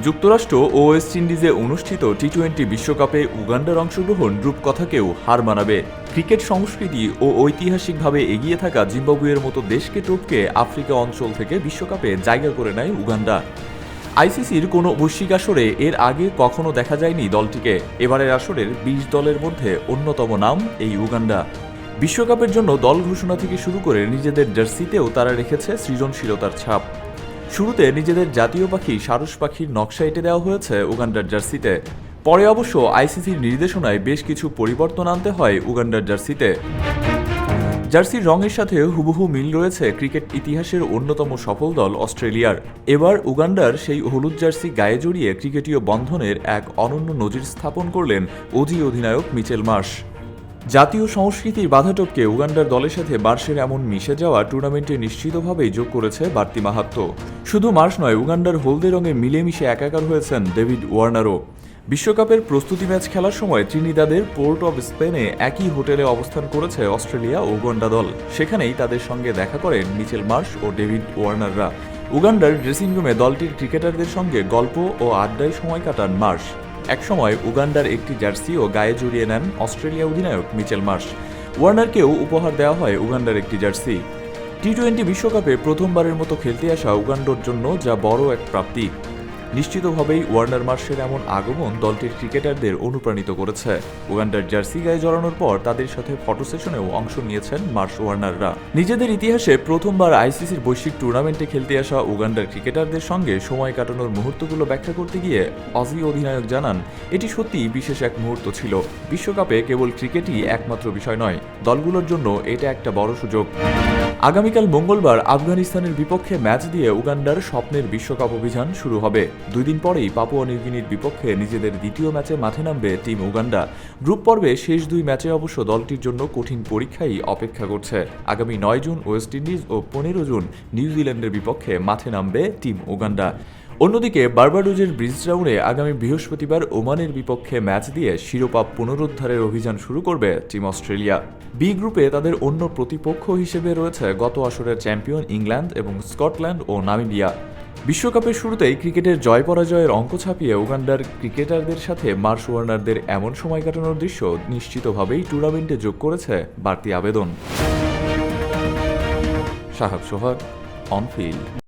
যুক্তরাষ্ট্র ও ওয়েস্ট ইন্ডিজে অনুষ্ঠিত T twenty বিশ্বকাপে উগান্ডার অংশগ্রহণ রূপকথাকেও হার মানাবে। ক্রিকেট সংস্কৃতি ও ঐতিহাসিকভাবে এগিয়ে থাকা জিম্বাবুয়ের মতো দেশকে টপকে আফ্রিকা অঞ্চল থেকে বিশ্বকাপে জায়গা করে নেয় উগান্ডা। আইসিসির কোনো বৈশ্বিক আসরে এর আগে কখনো দেখা যায়নি দলটিকে। এবারের আসরের বিশ দলের মধ্যে অন্যতম নাম এই উগান্ডা। বিশ্বকাপের জন্য দল ঘোষণা থেকে শুরু করে নিজেদের জার্সিতেও তারা রেখেছে সৃজনশীলতার ছাপ। শুরুতে নিজেদের জাতীয় পাখি সারস পাখির নকশা এঁটে দেওয়া হয়েছে উগান্ডার জার্সিতে। পরে অবশ্য আইসিসির নির্দেশনায় বেশ কিছু পরিবর্তন আনতে হয় উগান্ডার জার্সিতে। জার্সির রঙের সাথে হুবহু মিল রয়েছে ক্রিকেট ইতিহাসের অন্যতম সফল দল অস্ট্রেলিয়ার। এবার উগান্ডার সেই হলুদ জার্সি গায়ে জড়িয়ে ক্রিকেটীয় বন্ধনের এক অনন্য নজির স্থাপন করলেন অজি অধিনায়ক মিচেল মার্শ। জাতীয় সংস্কৃতির বাধা টপকে উগান্ডার দলের সাথে বার্ষের এমন মিশে যাওয়া টুর্নামেন্টে নিশ্চিতভাবেই যোগ করেছে বাড়তি মাহাত্ম। শুধু মার্শ নয়, উগান্ডার হলদে রঙে মিলেমিশে একাকার হয়েছেন ডেভিড ওয়ার্নারও। বিশ্বকাপের প্রস্তুতি ম্যাচ খেলার সময় ত্রিনিদাদের পোর্ট অব স্পেনে একই হোটেলে অবস্থান করেছে অস্ট্রেলিয়া ও উগান্ডা দল। সেখানেই তাদের সঙ্গে দেখা করেন মিচেল মার্শ ও ডেভিড ওয়ার্নাররা। উগান্ডার ড্রেসিং রুমে দলটির ক্রিকেটারদের সঙ্গে গল্প ও আড্ডায় সময় কাটান মার্শ। একসময় উগান্ডার একটি জার্সি ও গায়ে জড়িয়ে নেন অস্ট্রেলিয়া অধিনায়ক মিচেল মার্শ। ওয়ার্নারকেও উপহার দেওয়া হয় উগান্ডার একটি জার্সি। টি টোয়েন্টি বিশ্বকাপে প্রথমবারের মতো খেলতে আসা উগান্ডোর জন্য যা বড় এক প্রাপ্তি। নিশ্চিতভাবেই ওয়ার্নার মার্শের এমন আগমন দলটির ক্রিকেটারদের অনুপ্রাণিত করেছে। উগান্ডার জার্সি গায়ে জড়ানোর পর তাদের সাথে ফটো সেশনেও অংশ নিয়েছেন মার্শ ওয়ার্নাররা। নিজেদের ইতিহাসে প্রথমবার আইসিসির বৈশ্বিক টুর্নামেন্টে খেলতে আসা উগান্ডার ক্রিকেটারদের সঙ্গে সময় কাটানোর মুহূর্তগুলো ব্যাখ্যা করতে গিয়ে অজি অধিনায়ক জানান, এটি সত্যিই বিশেষ এক মুহূর্ত ছিল। বিশ্বকাপে কেবল ক্রিকেটই একমাত্র বিষয় নয়। দলগুলোর জন্য এটা একটা বড় সুযোগ। আগামীকাল মঙ্গলবার আফগানিস্তানের বিপক্ষে ম্যাচ দিয়ে উগান্ডার স্বপ্নের বিশ্বকাপ অভিযান শুরু হবে। দুই দিন পরেই পাপুয়া নিউগিনির বিপক্ষে নিজেদের দ্বিতীয় ম্যাচে মাঠে নামবে টিম উগান্ডা। গ্রুপ পর্বে শেষ দুই ম্যাচে অবশ্য দলটির জন্য কঠিন পরীক্ষাই অপেক্ষা করছে। আগামী নয় জুন ওয়েস্ট ইন্ডিজ ও পনেরো জুন নিউজিল্যান্ডের বিপক্ষে মাঠে নামবে টিম উগান্ডা। অন্যদিকে, বার্বাডোজের ব্রিজ গ্রাউন্ডে আগামী বৃহস্পতিবার ওমানের বিপক্ষে ম্যাচ দিয়ে শিরোপা পুনরুদ্ধারের অভিযান শুরু করবে টিম অস্ট্রেলিয়া। বি গ্রুপে তাদের অন্য প্রতিপক্ষ হিসেবে রয়েছে গত আসরের চ্যাম্পিয়ন ইংল্যান্ড এবং স্কটল্যান্ড ও নামিবিয়া। বিশ্বকাপের শুরুতেই ক্রিকেটের জয় পরাজয়ের অঙ্ক ছাপিয়ে উগান্ডার ক্রিকেটারদের সাথে মার্শ ওয়ার্নারদের এমন সময় কাটানোর দৃশ্য নিশ্চিতভাবেই টুর্নামেন্টে যোগ করেছে বাড়তি আবেদন। Shahab Sohag, on field.